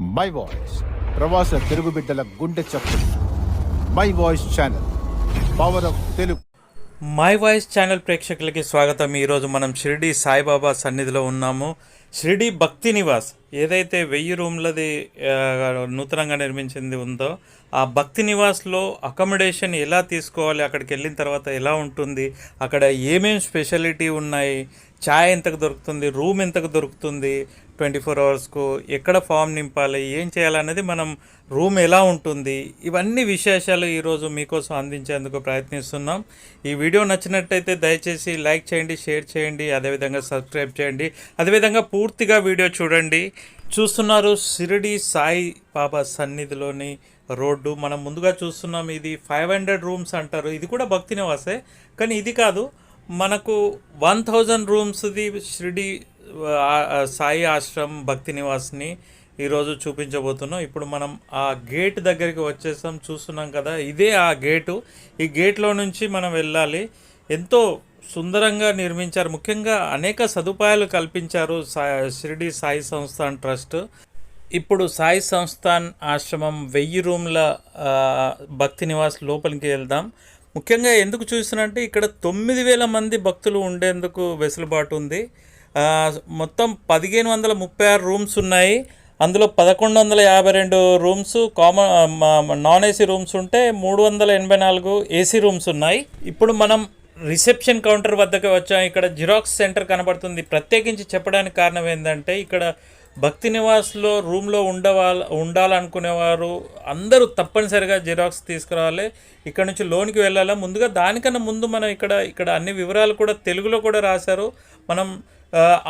My voice ప్రవాస తెలుగు బిడ్డల గుండె చప్పుడు. My voice channel power of Telugu my voice channel ప్రేక్షకులకి స్వాగతం. ఈరోజు మనం షిరిడి సాయిబాబా సన్నిధిలో ఉన్నాము. షిరిడి భక్తి నివాస్ ఏదైతే వెయ్యి రూమ్లది నూతనంగా నిర్మించింది ఉందో ఆ భక్తి నివాస్లో అకామిడేషన్ ఎలా తీసుకోవాలి అక్కడికి వెళ్ళిన తర్వాత ఎలా ఉంటుంది అక్కడ ఏమేం స్పెషాలిటీ ఉన్నాయి ఛాయ్ ఎంతకు దొరుకుతుంది? రూమ్ ఎంతకు దొరుకుతుంది? ట్వంటీ ఫోర్ అవర్స్కు ఎక్కడ ఫామ్ నింపాలి? ఏం చేయాలనేది మనం రూమ్ ఎలా ఉంటుంది? ఇవన్నీ విశేషాలు ఈరోజు మీకోసం అందించేందుకు ప్రయత్నిస్తున్నాం. ఈ వీడియో నచ్చినట్టయితే దయచేసి లైక్ చేయండి షేర్ చేయండి అదేవిధంగా సబ్స్క్రైబ్ చేయండి. అదేవిధంగా పూర్తిగా వీడియో చూడండి. చూస్తున్నారు షిరిడి సాయి బాబా సన్నిధిలోని రోడ్డు. మనం ముందుగా చూస్తున్నాం ఇది ఫైవ్ హండ్రెడ్ రూమ్స్ అంటారు. ఇది కూడా భక్తి నివాసే. కానీ ఇది కాదు మనకు వన్ థౌజండ్ రూమ్స్ది షిరిడి సాయి ఆశ్రమ్ భక్తి నివాస్ని ఈరోజు చూపించబోతున్నాం. ఇప్పుడు మనం ఆ గేట్ దగ్గరికి వచ్చేసాం చూస్తున్నాం కదా ఇదే ఆ గేటు. ఈ గేట్లో నుంచి మనం వెళ్ళాలి. ఎంతో సుందరంగా నిర్మించారు. ముఖ్యంగా అనేక సదుపాయాలు కల్పించారు షిరిడి సాయి సంస్థాన్ ట్రస్ట్. ఇప్పుడు సాయి సంస్థాన్ ఆశ్రమం వెయ్యి రూమ్ల భక్తి నివాస్ లోపలికి వెళ్దాం. ముఖ్యంగా ఎందుకు చూసినంటే ఇక్కడ తొమ్మిది వేల మంది భక్తులు ఉండేందుకు వెసులుబాటు ఉంది. మొత్తం పదిహేను వందల ముప్పై ఆరు రూమ్స్ ఉన్నాయి. అందులో పదకొండు వందల యాభై రెండు rooms common non AC rooms ఉంటే మూడు వందల ఎనభై నాలుగు ఏసీ రూమ్స్ ఉన్నాయి. ఇప్పుడు మనం రిసెప్షన్ కౌంటర్ వద్దకు వచ్చాం. ఇక్కడ జిరాక్స్ సెంటర్ కనబడుతుంది. ప్రత్యేకించి చెప్పడానికి కారణం ఏంటంటే ఇక్కడ భక్తి నివాస్లో రూమ్లో ఉండవాల ఉండాలనుకునేవారు అందరూ తప్పనిసరిగా జిరాక్స్ తీసుకురావాలి. ఇక్కడ నుంచి లోనికి వెళ్ళాలా? ముందుగా దానికన్నా ముందు మనం ఇక్కడ ఇక్కడ అన్ని వివరాలు కూడా తెలుగులో కూడా రాశారు. మనం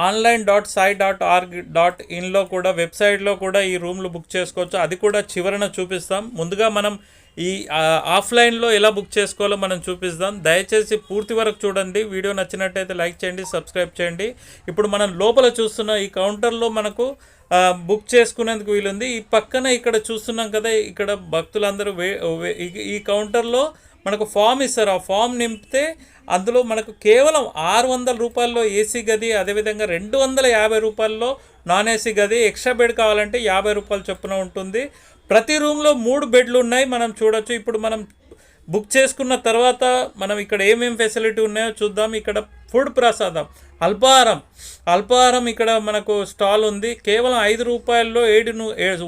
online dot Sai dot org dot ఇన్లో కూడా వెబ్సైట్లో కూడా ఈ రూమ్లు బుక్ చేసుకోవచ్చు. అది కూడా చివరన చూపిస్తాం. ముందుగా మనం ఈ ఆఫ్లైన్లో ఎలా బుక్ చేసుకోవాలో మనం చూపిస్తాం. దయచేసి పూర్తి వరకు చూడండి. వీడియో నచ్చినట్టయితే లైక్ చేయండి సబ్స్క్రైబ్ చేయండి. ఇప్పుడు మనం లోపల చూస్తున్న ఈ కౌంటర్లో మనకు బుక్ చేసుకునేందుకు వీలుంది. ఈ పక్కన ఇక్కడ చూస్తున్నాం కదా ఇక్కడ భక్తులందరూ వే వే- ఈ- ఈ కౌంటర్లో మనకు ఫామ్ ఇస్తారు. ఆ ఫామ్ నింపితే అందులో మనకు కేవలం ఆరు వందల రూపాయల్లో ఏసీ గది అదేవిధంగా రెండు వందల యాభై రూపాయల్లో నాన్ ఏసీ గది ఎక్స్ట్రా బెడ్ కావాలంటే యాభై రూపాయలు చొప్పున ఉంటుంది. ప్రతి రూమ్లో మూడు బెడ్లు ఉన్నాయి. మనం చూడొచ్చు. ఇప్పుడు మనం బుక్ చేసుకున్న తర్వాత మనం ఇక్కడ ఏమేమి ఫెసిలిటీ ఉన్నాయో చూద్దాం. ఇక్కడ ఫుడ్ ప్రసాదం అల్పాహారం. అల్పాహారం ఇక్కడ మనకు స్టాల్ ఉంది. కేవలం ఐదు రూపాయల్లో ఏడు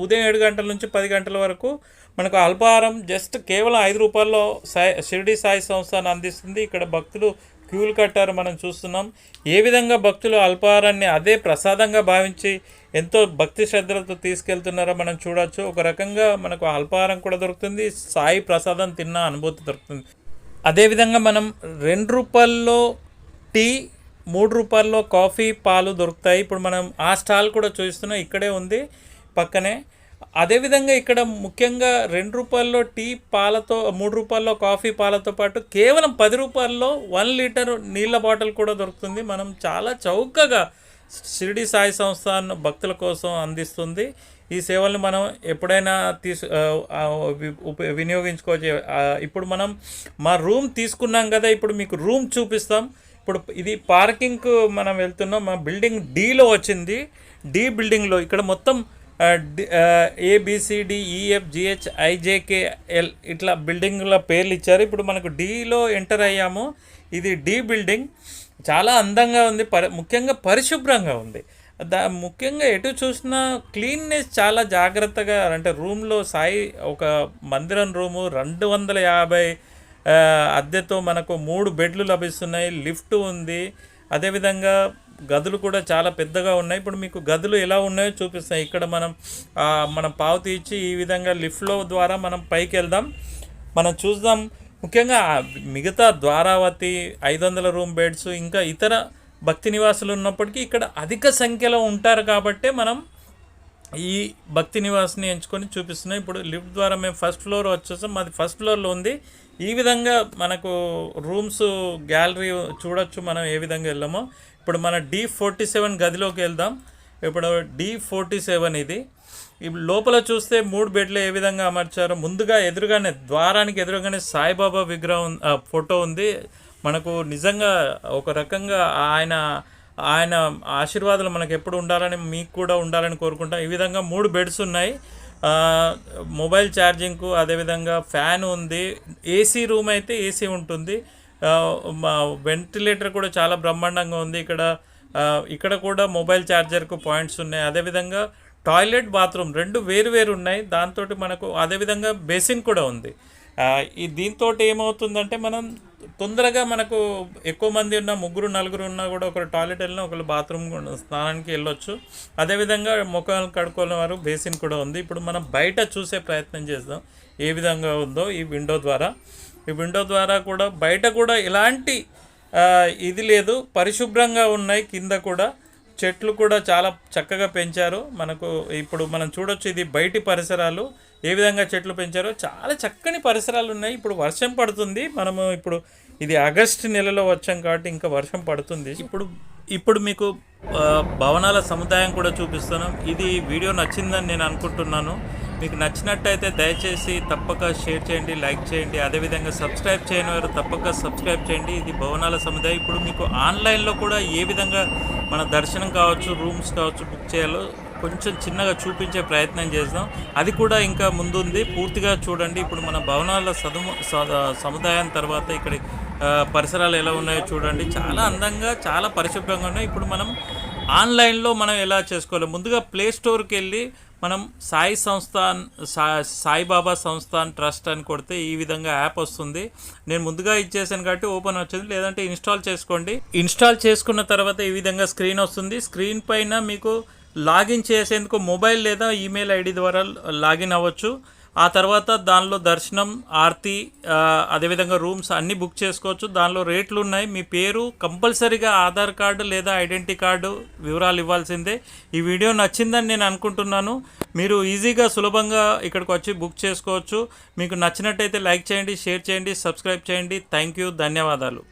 ఉదయం ఏడు గంటల నుంచి పది గంటల వరకు మనకు అల్పాహారం జస్ట్ కేవలం ఐదు రూపాయల్లో సాయి షిరిడి సాయి సంస్థను అందిస్తుంది. ఇక్కడ భక్తులు క్యూలు కట్టారు మనం చూస్తున్నాం. ఏ విధంగా భక్తులు అల్పాహారాన్ని అదే ప్రసాదంగా భావించి ఎంతో భక్తి శ్రద్ధలతో తీసుకెళ్తున్నారో మనం చూడొచ్చు. ఒక రకంగా మనకు అల్పాహారం కూడా దొరుకుతుంది. సాయి ప్రసాదం తిన్న అనుభూతి దొరుకుతుంది. అదేవిధంగా మనం రెండు రూపాయల్లో టీ మూడు రూపాయల్లో కాఫీ పాలు దొరుకుతాయి. ఇప్పుడు మనం ఆ స్టాల్ కూడా చూస్తున్నాం. ఇక్కడే ఉంది. పక్కనే అదేవిధంగా ఇక్కడ ముఖ్యంగా రెండు రూపాయల్లో టీ పాలతో మూడు రూపాయల్లో కాఫీ పాలతో పాటు కేవలం పది రూపాయల్లో వన్ లీటర్ నీళ్ళ బాటిల్ కూడా దొరుకుతుంది. మనం చాలా చౌకగా షిరిడి సాయి సంస్థ భక్తుల కోసం అందిస్తుంది. ఈ సేవల్ని మనం ఎప్పుడైనా తీసు ఉప- వినియోగించుకోవచ్చు. ఇప్పుడు మనం మా రూమ్ తీసుకున్నాం కదా ఇప్పుడు మీకు రూమ్ చూపిస్తాం. ఇప్పుడు ఇది పార్కింగ్కు మనం వెళ్తున్నాం. మా బిల్డింగ్ డీలో వచ్చింది. డి బిల్డింగ్లో. ఇక్కడ మొత్తం ఏబిసిడి ఈఎఫ్ జిహెచ్ ఐజేకేఎల్ ఇట్లా బిల్డింగ్ల పేర్లు ఇచ్చారు. ఇప్పుడు మనకు డీలో ఎంటర్ అయ్యాము. ఇది డి బిల్డింగ్. చాలా అందంగా ఉంది. పరి ముఖ్యంగా పరిశుభ్రంగా ఉంది. దా ముఖ్యంగా ఎటు చూసినా క్లీన్నెస్ చాలా జాగ్రత్తగా అంటే రూమ్లో సాయి ఒక మందిరం రూము రెండు వందల యాభై అద్దెతో మనకు మూడు బెడ్లు లభిస్తున్నాయి. లిఫ్ట్ ఉంది. అదేవిధంగా గదులు కూడా చాలా పెద్దగా ఉన్నాయి. ఇప్పుడు మీకు గదులు ఎలా ఉన్నాయో చూపిస్తాయి. ఇక్కడ మనం మనం పావుతి ఇచ్చి ఈ విధంగా లిఫ్ట్లో ద్వారా మనం పైకి వెళ్దాం. మనం చూద్దాం. ముఖ్యంగా మిగతా ద్వారావతి ఐదు వందల రూమ్ బెడ్స్ ఇంకా ఇతర భక్తి నివాసులు ఉన్నప్పటికీ ఇక్కడ అధిక సంఖ్యలో ఉంటారు కాబట్టే మనం ఈ భక్తి నివాస్ని ఎంచుకొని చూపిస్తున్నాం. ఇప్పుడు లిఫ్ట్ ద్వారా మేము ఫస్ట్ ఫ్లోర్ వచ్చేసాం. మాది ఫస్ట్ ఫ్లోర్లో ఉంది. ఈ విధంగా మనకు రూమ్స్ గ్యాలరీ చూడొచ్చు మనం ఏ విధంగా వెళ్ళామో. ఇప్పుడు మన డి ఫోర్టీ సెవెన్ గదిలోకి వెళ్దాం. ఇప్పుడు డి ఫోర్టీ సెవెన్ ఇది లోపల చూస్తే మూడు బెడ్లు ఏ విధంగా అమర్చారో ముందుగా ఎదురుగానే ద్వారానికి ఎదురుగానే సాయిబాబా విగ్రహం ఫోటో ఉంది. మనకు నిజంగా ఒక రకంగా ఆయన ఆయన ఆశీర్వాదాలు మనకు ఎప్పుడు ఉండాలని మీకు కూడా ఉండాలని కోరుకుంటాం. ఈ విధంగా మూడు బెడ్స్ ఉన్నాయి. మొబైల్ ఛార్జింగ్కు అదేవిధంగా ఫ్యాన్ ఉంది. ఏసీ రూమ్ అయితే ఏసీ ఉంటుంది. మా వెంటిలేటర్ కూడా చాలా బ్రహ్మాండంగా ఉంది. ఇక్కడ ఇక్కడ కూడా మొబైల్ ఛార్జర్కు పాయింట్స్ ఉన్నాయి. అదేవిధంగా టాయిలెట్ బాత్రూమ్ రెండు వేరు వేరు ఉన్నాయి. దాంతో మనకు అదేవిధంగా బేసిన్ కూడా ఉంది. ఈ దీంతో ఏమవుతుందంటే మనం తొందరగా మనకు ఎక్కువ మంది ఉన్న ముగ్గురు నలుగురు ఉన్నా కూడా ఒకరు టాయిలెట్ వెళ్ళినా ఒకరు బాత్రూమ్ స్నానానికి వెళ్ళొచ్చు. అదేవిధంగా ముఖాలు కడుక్కునే వారు బేసిన్ కూడా ఉంది. ఇప్పుడు మనం బయట చూసే ప్రయత్నం చేద్దాం. ఏ విధంగా ఉందో ఈ విండో ద్వారా. ఈ విండో ద్వారా కూడా బయట కూడా ఎలాంటి ఇది లేదు. పరిశుభ్రంగా ఉన్నాయి. కింద కూడా చెట్లు కూడా చాలా చక్కగా పెంచారు. మనకు ఇప్పుడు మనం చూడొచ్చు ఇది బయటి పరిసరాలు. ఏ విధంగా చెట్లు పెంచారో. చాలా చక్కని పరిసరాలు ఉన్నాయి. ఇప్పుడు వర్షం పడుతుంది. మనము ఇప్పుడు ఇది ఆగస్ట్ నెలలో వచ్చాం కాబట్టి ఇంకా వర్షం పడుతుంది. ఇప్పుడు ఇప్పుడు మీకు భవనాల సముదాయం కూడా చూపిస్తున్నాం. ఇది వీడియో నచ్చిందని నేను అనుకుంటున్నాను. మీకు నచ్చినట్టయితే దయచేసి తప్పక షేర్ చేయండి లైక్ చేయండి. అదేవిధంగా సబ్స్క్రైబ్ చేయని వారు తప్పక సబ్స్క్రైబ్ చేయండి. ఇది భవనాల సముదాయం. ఇప్పుడు మీకు ఆన్లైన్లో కూడా ఏ విధంగా మన దర్శనం కావచ్చు రూమ్స్ కావచ్చు బుక్ చేయాలో కొంచెం చిన్నగా చూపించే ప్రయత్నం చేద్దాం. అది కూడా ఇంకా ముందుంది. పూర్తిగా చూడండి. ఇప్పుడు మన భవనాల సదుము స- సముదాయం తర్వాత ఇక్కడ పరిసరాలు ఎలా ఉన్నాయో చూడండి. చాలా అందంగా చాలా పరిశుభ్రంగా ఉన్నాయి. ఇప్పుడు మనం ఆన్లైన్లో మనం ఎలా చేసుకోవాలి? ముందుగా ప్లే స్టోర్కి వెళ్ళి మనం సాయి సంస్థాన్ సా సాయిబాబా సంస్థాన్ ట్రస్ట్ అని కొడితే ఈ విధంగా యాప్ వస్తుంది. నేను ముందుగా ఇచ్చేసాను కాబట్టి ఓపెన్ వచ్చింది. లేదంటే ఇన్స్టాల్ చేసుకోండి. ఇన్స్టాల్ చేసుకున్న తర్వాత ఈ విధంగా స్క్రీన్ వస్తుంది. స్క్రీన్ పైన మీకు లాగిన్ చేసేందుకు మొబైల్ లేదా ఈమెయిల్ ఐడి ద్వారా లాగిన్ అవ్వచ్చు. ఆ తర్వాత దానిలో దర్శనం ఆర్తి అదేవిధంగా రూమ్స్ అన్నీ బుక్ చేసుకోవచ్చు. దానిలో రేట్లు ఉన్నాయి. మీ పేరు కంపల్సరీగా ఆధార్ కార్డు లేదా ఐడెంటిటీ కార్డు వివరాలు ఇవ్వాల్సిందే. ఈ వీడియో నచ్చిందని నేను అనుకుంటున్నాను. మీరు ఈజీగా సులభంగా ఇక్కడికి వచ్చి బుక్ చేసుకోవచ్చు. మీకు నచ్చినట్టయితే లైక్ చేయండి షేర్ చేయండి సబ్స్క్రైబ్ చేయండి. Thank you. ధన్యవాదాలు.